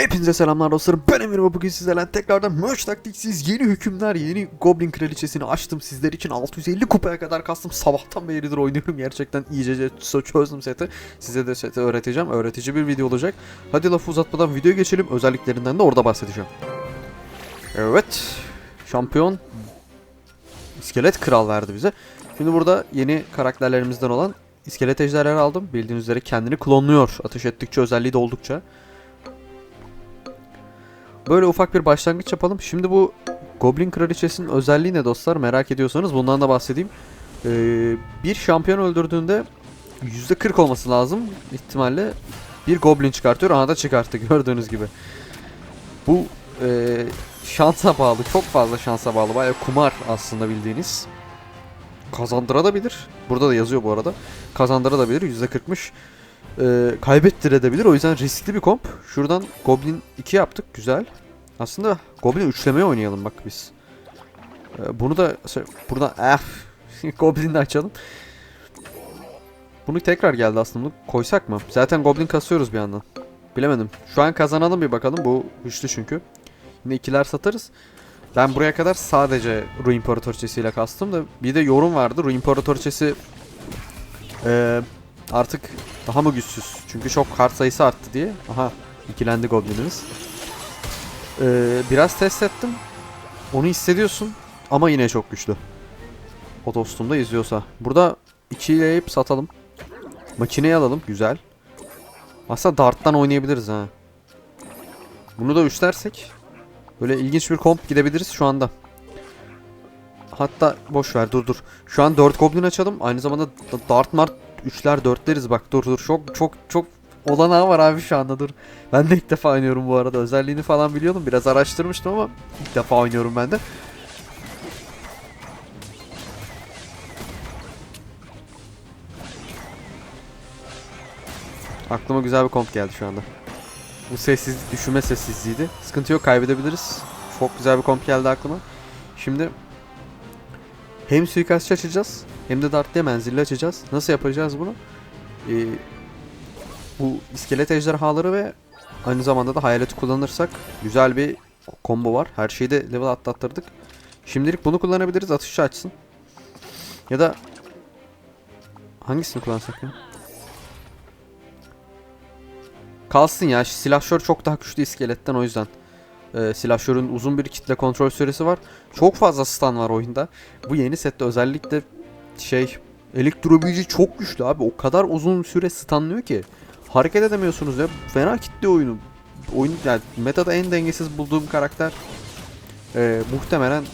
Hepinize selamlar dostlarım. Ben Emir ve bugün sizlerle tekrardan Merch Taktiksiz yeni hükümler, yeni Goblin Kraliçesini açtım. Sizler için 650 kupaya kadar kastım. Sabahtan beridir oynuyorum. Gerçekten iyice çö- çözdüm seti. Size de seti öğreteceğim. Öğretici bir video olacak. Hadi lafı uzatmadan videoya geçelim. Özelliklerinden de orada bahsedeceğim. Evet. Şampiyon İskelet Kral verdi bize. Şimdi burada yeni karakterlerimizden olan İskelet Ejderleri aldım. Bildiğiniz üzere kendini klonluyor. Ateş ettikçe özelliği de oldukça. Böyle ufak bir başlangıç yapalım. Şimdi bu Goblin Kraliçesi'nin özelliği ne dostlar merak ediyorsanız bundan da bahsedeyim. Ee, bir şampiyon öldürdüğünde %40 olması lazım ihtimalle bir Goblin çıkartıyor. Aha da çıkarttı gördüğünüz gibi. Bu e, şansa bağlı. Çok fazla şansa bağlı. Baya kumar aslında bildiğiniz. Kazandırabilir. Burada da yazıyor bu arada. Kazandırabilir. %40'mış. Ee, kaybettirebilir. O yüzden riskli bir komp. Şuradan Goblin 2 yaptık. Güzel. Aslında Goblin üçlemeye oynayalım bak biz. Ee, bunu da buradan eh, Goblin'i açalım. Bunu tekrar geldi aslında. Koysak mı? Zaten Goblin kasıyoruz bir yandan. Bilemedim. Şu an kazanalım bir bakalım. Bu güçlü çünkü. Yine ikiler satarız. Ben buraya kadar sadece Ru İmparatoriçesi'yle kastım da bir de yorum vardı. Ru İmparatoriçesi eee artık daha mı güçsüz? Çünkü çok kart sayısı arttı diye. Aha ikilendi Goblin'imiz. Ee, biraz test ettim. Onu hissediyorsun ama yine çok güçlü. O dostum da izliyorsa. Burada ikileyip satalım. Makineyi alalım. Güzel. Aslında darttan oynayabiliriz ha. Bunu da üçlersek böyle ilginç bir komp gidebiliriz şu anda. Hatta boş ver dur dur. Şu an 4 goblin açalım. Aynı zamanda da- dart mart 3'ler 4'leriz bak dur dur. Çok çok çok olanağı var abi şu anda dur. Ben de ilk defa oynuyorum bu arada. Özelliğini falan biliyordum. Biraz araştırmıştım ama ilk defa oynuyorum ben de. Aklıma güzel bir komp geldi şu anda. Bu sessizlik düşürme sessizliğiydi. Sıkıntı yok kaybedebiliriz. Çok güzel bir komp geldi aklıma. Şimdi hem suikastçı açacağız hem de dartlıya menzilli açacağız. Nasıl yapacağız bunu? Ee, bu iskelet ejderhaları ve aynı zamanda da hayaleti kullanırsak güzel bir combo var. Her şeyi de level atlattırdık. Şimdilik bunu kullanabiliriz. Atışçı açsın. Ya da hangisini kullansak ya? Kalsın ya. Silahşör çok daha güçlü iskeletten o yüzden. Ee, silahşörün uzun bir kitle kontrol süresi var. Çok fazla stun var oyunda. Bu yeni sette özellikle şey elektro büyücü çok güçlü abi. O kadar uzun süre stunlıyor ki. Hareket edemiyorsunuz ya. Fena kitle oyunu. Oyun yani metada en dengesiz bulduğum karakter e, muhtemelen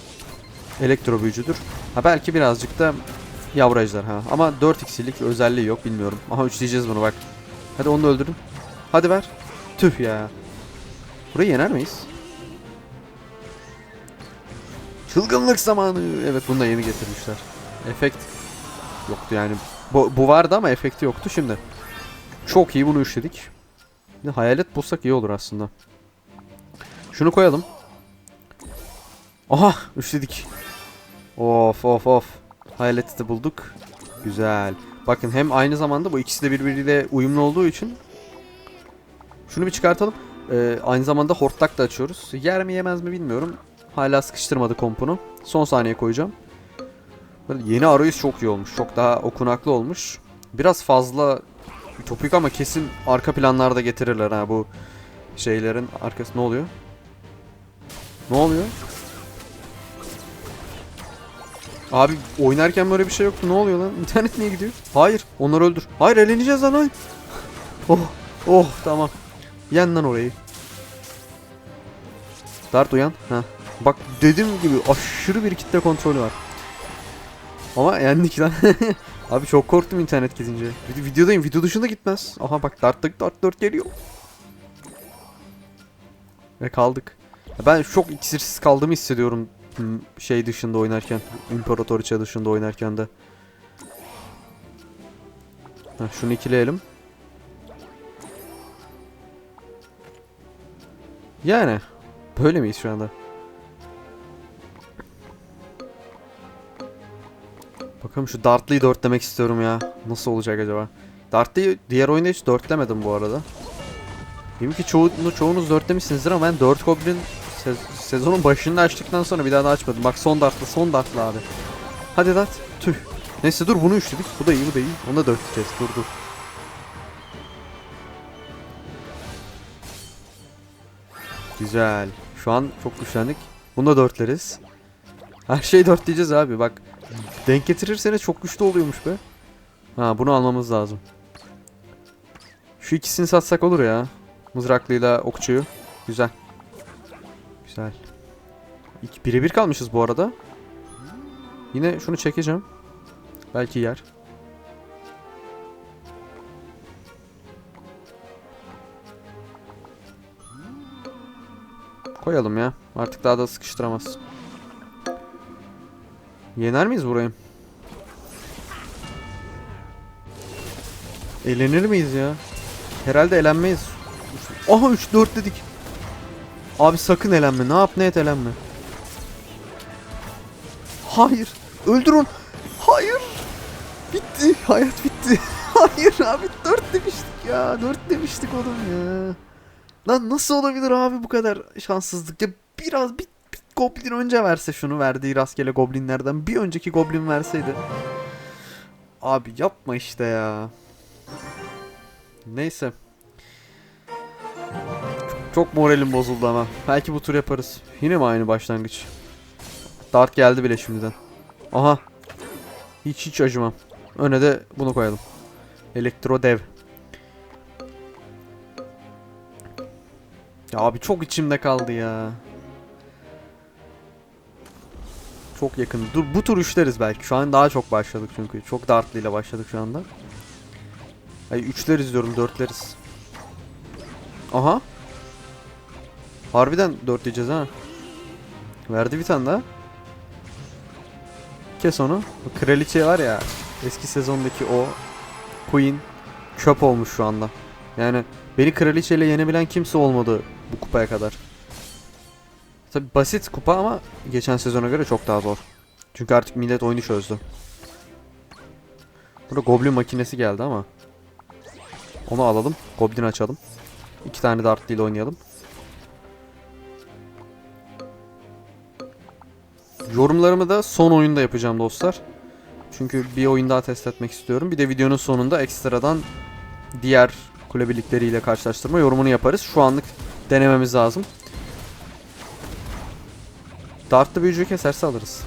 elektro büyücüdür. Ha belki birazcık da yavru ejderha. Ama 4x'lik özelliği yok bilmiyorum. Aha üçleyeceğiz bunu bak. Hadi onu da öldürün. Hadi ver. Tüh ya. Burayı yener miyiz? Çılgınlık zamanı. Evet bunu da yeni getirmişler. Efekt yoktu yani. Bu, bu vardı ama efekti yoktu şimdi. Çok iyi bunu üçledik. De hayalet bulsak iyi olur aslında. Şunu koyalım. Aha üçledik. Of of of. Hayaleti de bulduk. Güzel. Bakın hem aynı zamanda bu ikisi de birbiriyle uyumlu olduğu için şunu bir çıkartalım. Ee, aynı zamanda hortlak da açıyoruz. Yer mi yemez mi bilmiyorum. Hala sıkıştırmadı kompunu. Son saniye koyacağım. Yeni arayüz çok iyi olmuş. Çok daha okunaklı olmuş. Biraz fazla ütopik ama kesin arka planlarda getirirler ha bu şeylerin arkası ne oluyor? Ne oluyor? Abi oynarken böyle bir şey yoktu. Ne oluyor lan? İnternet niye gidiyor? Hayır. Onları öldür. Hayır eleneceğiz lan. Hayır. Oh. Oh tamam. Yen lan orayı. Dart uyan. Ha. Bak dediğim gibi aşırı bir kitle kontrolü var. Ama yendik lan. Abi çok korktum internet gidince. Vid- videodayım. Video dışında gitmez. Aha bak Dart, Dart 4 geliyor. Ve kaldık. Ben çok iksirsiz kaldığımı hissediyorum hmm, şey dışında oynarken. İmparatoriçe dışında oynarken de. Heh, şunu ikileyelim. Yani böyle miyiz şu anda? Bakalım şu Dartlı'yı dörtlemek istiyorum ya. Nasıl olacak acaba? Dartlı'yı diğer oyunda hiç dörtlemedim bu arada. Eminim ki çoğunu, çoğunuz dörtlemişsinizdir ama ben 4 Goblin sez- sezonun başında açtıktan sonra bir daha da açmadım. Bak son dartlı son dartlı abi. Hadi dart. Tüh. Neyse dur bunu üçledik. Bu da iyi bu da iyi. Onu da dörtleyeceğiz. Dur dur. Güzel. Şu an çok güçlendik. Bunu da dörtleriz. Her şeyi dörtleyeceğiz abi bak. Denk getirirseniz çok güçlü oluyormuş be. Ha bunu almamız lazım. Şu ikisini satsak olur ya. Mızraklıyla okçuyu. Güzel. Güzel. Birebir kalmışız bu arada. Yine şunu çekeceğim. Belki yer. Koyalım ya. Artık daha da sıkıştıramaz. Yener miyiz burayı? Eğlenir miyiz ya? Herhalde elenmeyiz. Aha 3 4 dedik. Abi sakın elenme. Ne yap ne et elenme. Hayır. Öldür onu. Hayır. Bitti. Hayat bitti. Hayır abi 4 demiştik ya. 4 demiştik oğlum ya. Lan nasıl olabilir abi bu kadar şanssızlık? Ya biraz bir, bir goblin önce verse şunu verdiği rastgele goblinlerden bir önceki goblin verseydi. Abi yapma işte ya. Neyse. Çok, moralim bozuldu ama. Belki bu tur yaparız. Yine mi aynı başlangıç? Dart geldi bile şimdiden. Aha. Hiç hiç acımam. Öne de bunu koyalım. Elektro dev. Ya abi çok içimde kaldı ya. Çok yakın. Dur bu tur üçleriz belki. Şu an daha çok başladık çünkü. Çok dartlı ile başladık şu anda. Ay üçleriz diyorum dörtleriz. Aha. Harbiden dört diyeceğiz ha. Verdi bir tane daha. Kes onu. O kraliçe var ya. Eski sezondaki o Queen çöp olmuş şu anda. Yani beni kraliçeyle yenebilen kimse olmadı bu kupaya kadar. Tabi basit kupa ama geçen sezona göre çok daha zor. Çünkü artık millet oyunu çözdü. Burada goblin makinesi geldi ama. Onu alalım. Goblin açalım. İki tane de artlıyla oynayalım. Yorumlarımı da son oyunda yapacağım dostlar. Çünkü bir oyun daha test etmek istiyorum. Bir de videonun sonunda ekstradan diğer kule birlikleriyle karşılaştırma yorumunu yaparız. Şu anlık denememiz lazım. Dartlı büyücü keserse alırız.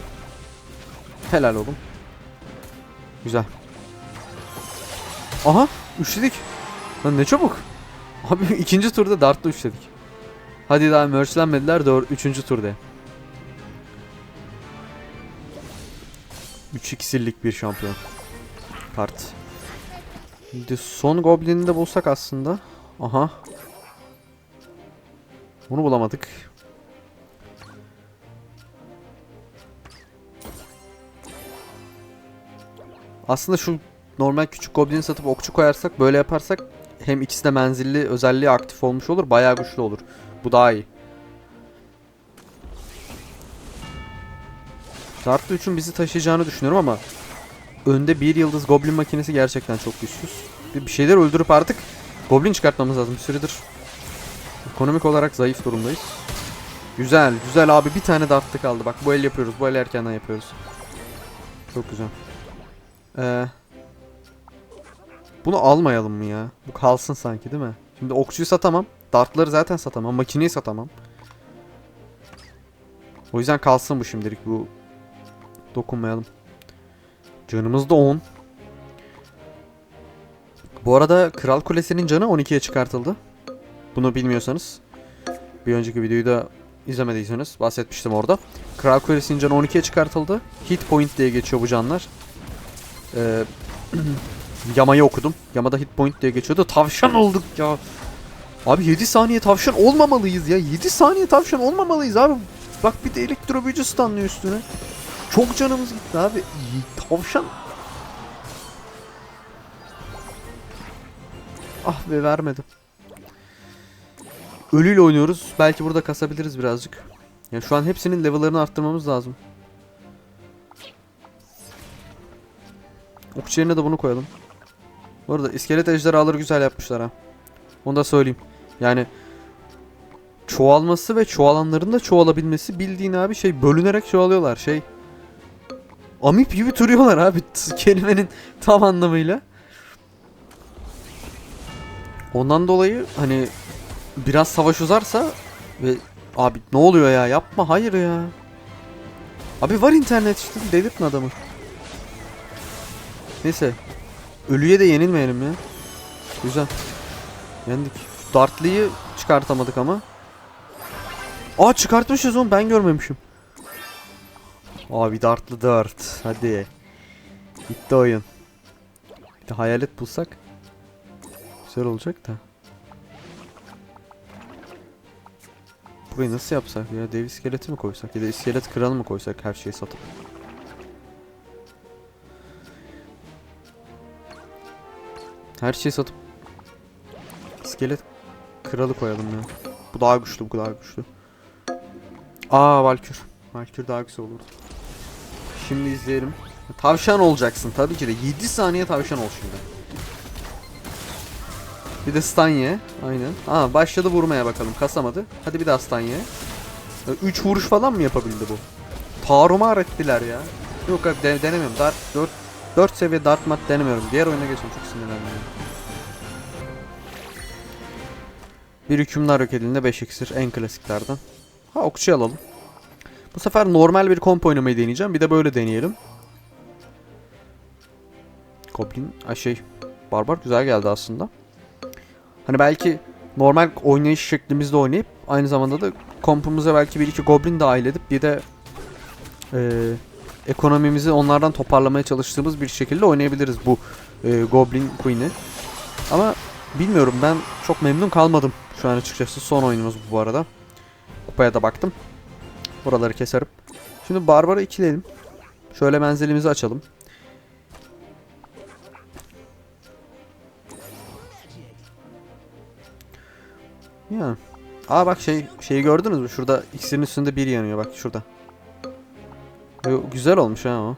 Helal oğlum. Güzel. Aha üçledik. Lan ne çabuk. Abi ikinci turda dartlı üçledik. Hadi daha merchlenmediler. Doğru, üçüncü turda. 3 iksirlik bir şampiyon. Kart. Şimdi son goblin'i de bulsak aslında. Aha. Bunu bulamadık. Aslında şu normal küçük goblini satıp okçu koyarsak böyle yaparsak hem ikisi de menzilli özelliği aktif olmuş olur. Bayağı güçlü olur. Bu daha iyi. Dartlı 3'ün bizi taşıyacağını düşünüyorum ama önde bir yıldız goblin makinesi gerçekten çok güçsüz. Bir şeyler öldürüp artık goblin çıkartmamız lazım. Bir süredir ekonomik olarak zayıf durumdayız. Güzel, güzel abi. Bir tane dartlı kaldı. Bak bu el yapıyoruz. Bu el erkenden yapıyoruz. Çok güzel. Ee, bunu almayalım mı ya? Bu kalsın sanki değil mi? Şimdi okçuyu satamam. Dartları zaten satamam. Makineyi satamam. O yüzden kalsın bu şimdilik. Bu dokunmayalım. Canımız da 10. Bu arada Kral Kulesi'nin canı 12'ye çıkartıldı. Bunu bilmiyorsanız bir önceki videoyu da izlemediyseniz bahsetmiştim orada. Kral Kulesi'nin canı 12'ye çıkartıldı. Hit point diye geçiyor bu canlar. Ee, Yama'yı okudum. Yama'da hit point diye geçiyordu. Tavşan olduk ya. Abi 7 saniye tavşan olmamalıyız ya. 7 saniye tavşan olmamalıyız abi. Bak bir de elektro büyücü stunlıyor üstüne. Çok canımız gitti abi. Tavşan. Ah be vermedim. Ölüyle oynuyoruz. Belki burada kasabiliriz birazcık. Ya şu an hepsinin level'larını arttırmamız lazım. Okçu yerine de bunu koyalım. Bu arada iskelet ejderhaları güzel yapmışlar ha. Onu da söyleyeyim. Yani çoğalması ve çoğalanların da çoğalabilmesi bildiğin abi şey bölünerek çoğalıyorlar şey. Amip gibi duruyorlar abi kelimenin tam anlamıyla. Ondan dolayı hani biraz savaş uzarsa ve abi ne oluyor ya yapma hayır ya. Abi var internet işte delirtme adamı. Neyse. Ölüye de yenilmeyelim ya. Güzel. Yendik. Dartlı'yı çıkartamadık ama. Aa çıkartmışız oğlum ben görmemişim. Abi Dartlı Dart. Hadi. Bitti oyun. Bir de hayalet bulsak. Güzel olacak da. Burayı nasıl yapsak ya? Dev iskeleti mi koysak? Ya da iskelet kralı mı koysak her şeyi satıp? Her şeyi satıp iskelet kralı koyalım ya. Bu daha güçlü, bu daha güçlü. Aa Valkür. Valkür daha güzel olurdu. Şimdi izleyelim. Tavşan olacaksın tabii ki de. 7 saniye tavşan ol şimdi. Bir de stun ye. Aynen. Aa başladı vurmaya bakalım. Kasamadı. Hadi bir daha stun ye. 3 vuruş falan mı yapabildi bu? Tarumar ettiler ya. Yok abi de- denemiyorum. Dart 4 4 seviye dart mat denemiyorum. Diğer oyuna geçiyorum çok sinirlendim. Bir hükümdar yok elinde 5 iksir en klasiklerden. Ha okçu alalım. Bu sefer normal bir komp oynamayı deneyeceğim. Bir de böyle deneyelim. Goblin, ay şey, barbar güzel geldi aslında. Hani belki normal oynayış şeklimizde oynayıp aynı zamanda da kompumuza belki bir iki goblin dahil edip bir de eee, ekonomimizi onlardan toparlamaya çalıştığımız bir şekilde oynayabiliriz bu eee, Goblin Queen'i. Ama bilmiyorum ben çok memnun kalmadım şu an açıkçası. Son oyunumuz bu arada. Kupaya da baktım. Buraları keserim. Şimdi Barbar'ı ikileyelim. Şöyle menzilimizi açalım. Ya. Aa bak şey şeyi gördünüz mü? Şurada iksirin üstünde bir yanıyor bak şurada. Güzel olmuş ha o.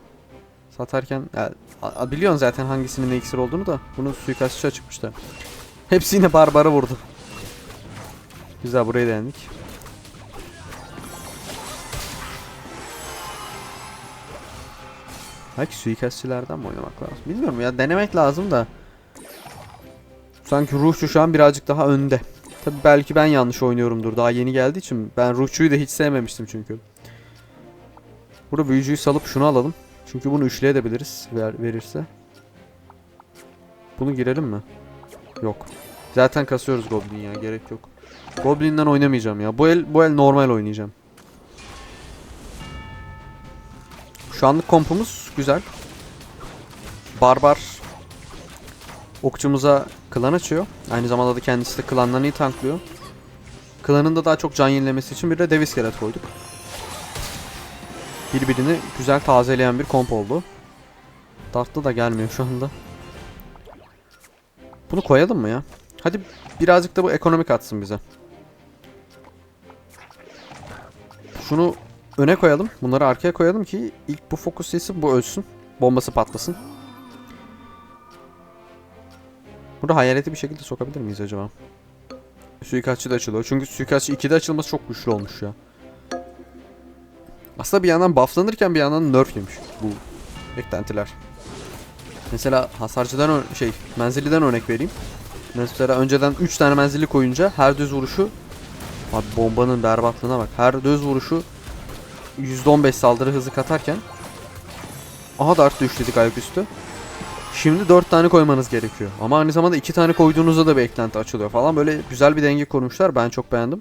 Satarken ya, biliyorsun zaten hangisinin ne iksir olduğunu da bunu suikastçı çıkmış da. Hepsi yine barbara vurdu. Güzel burayı denedik. Belki suikastçilerden mi oynamak lazım? Bilmiyorum ya denemek lazım da. Sanki Ruhçu şu an birazcık daha önde. Tabi belki ben yanlış oynuyorumdur. Daha yeni geldiği için. Ben Ruhçu'yu da hiç sevmemiştim çünkü. Burada büyücüyü salıp şunu alalım. Çünkü bunu üçleyebiliriz ver, verirse. Bunu girelim mi? Yok. Zaten kasıyoruz Goblin ya gerek yok. Goblin'den oynamayacağım ya. Bu el bu el normal oynayacağım. Şu anlık kompumuz güzel. Barbar okçumuza klan açıyor. Aynı zamanda da kendisi de klanlarını iyi tanklıyor. Klanın da daha çok can yenilemesi için bir de dev iskelet koyduk. Birbirini güzel tazeleyen bir komp oldu. Dartlı da gelmiyor şu anda. Bunu koyalım mı ya? Hadi birazcık da bu ekonomik atsın bize. Şunu öne koyalım. Bunları arkaya koyalım ki ilk bu fokus yesin bu ölsün. Bombası patlasın. Burada hayaleti bir şekilde sokabilir miyiz acaba? Suikastçı da açılıyor. Çünkü suikastçı 2'de açılması çok güçlü olmuş ya. Aslında bir yandan bufflanırken bir yandan nerf yemiş bu eklentiler. Mesela hasarcıdan şey menziliden örnek vereyim. Mesela önceden 3 tane menzilli koyunca her düz vuruşu Abi bombanın berbatlığına bak. Her düz vuruşu %15 saldırı hızı katarken Aha da artı düşledik ayaküstü. Şimdi 4 tane koymanız gerekiyor. Ama aynı zamanda 2 tane koyduğunuzda da bir eklenti açılıyor falan. Böyle güzel bir denge kurmuşlar. Ben çok beğendim.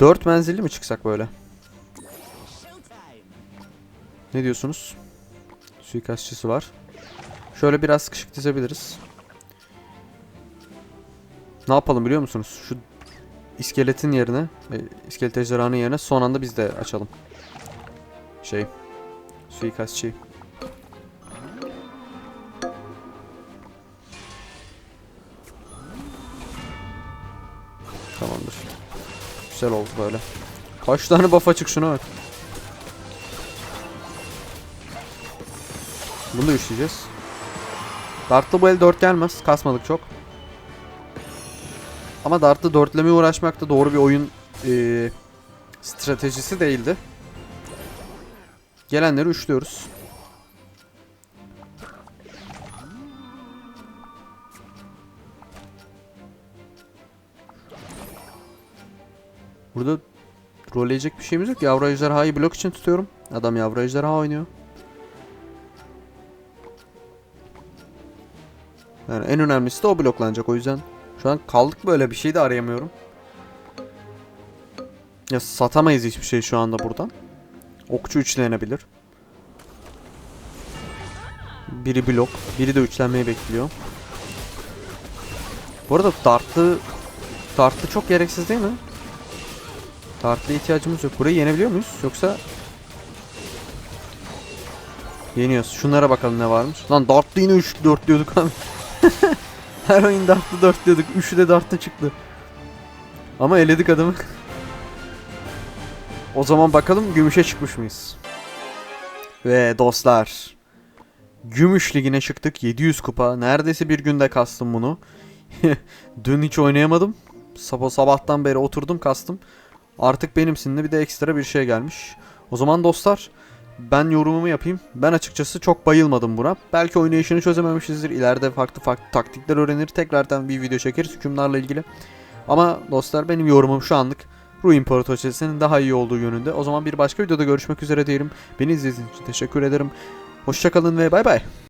4 menzilli mi çıksak böyle? Ne diyorsunuz? Suikastçısı var. Şöyle biraz sıkışık dizebiliriz. Ne yapalım biliyor musunuz? Şu iskeletin yerine, e, iskelet ejderhanın yerine son anda biz de açalım. Şey, suikastçıyı. Tamamdır. Güzel oldu böyle. Kaç tane buff açık şuna bak. Bunu da üçleyeceğiz. Dart'ta bu el 4 gelmez. Kasmadık çok. Ama Dart'ı dörtlemeye uğraşmak da doğru bir oyun e, stratejisi değildi. Gelenleri üçlüyoruz. Burada rolleyecek bir şeyimiz yok. Yavru ejderhayı blok için tutuyorum. Adam yavru ejderha oynuyor. Yani en önemlisi de o bloklanacak o yüzden. Şu an kaldık böyle bir şey de arayamıyorum. Ya satamayız hiçbir şey şu anda buradan. Okçu üçlenebilir. Biri blok, biri de üçlenmeyi bekliyor. Bu arada dartlı dartlı çok gereksiz değil mi? Dartlı ihtiyacımız yok. Burayı yenebiliyor muyuz? Yoksa Yeniyoruz. Şunlara bakalım ne varmış. Lan dartlı yine 3 4 diyorduk abi. Her oyun dartlı 4 diyorduk. 3'ü de dartlı çıktı. Ama eledik adamı. o zaman bakalım gümüşe çıkmış mıyız? Ve dostlar. Gümüş ligine çıktık. 700 kupa. Neredeyse bir günde kastım bunu. Dün hiç oynayamadım. Sabah sabahtan beri oturdum kastım. Artık benimsin de bir de ekstra bir şey gelmiş. O zaman dostlar ben yorumumu yapayım. Ben açıkçası çok bayılmadım buna. Belki oynayışını çözememişizdir. İleride farklı farklı taktikler öğrenir. Tekrardan bir video çekeriz hükümlerle ilgili. Ama dostlar benim yorumum şu anlık Ruh İmparatoriçesi'nin daha iyi olduğu yönünde. O zaman bir başka videoda görüşmek üzere diyelim. Beni izlediğiniz için teşekkür ederim. Hoşçakalın ve bay bay.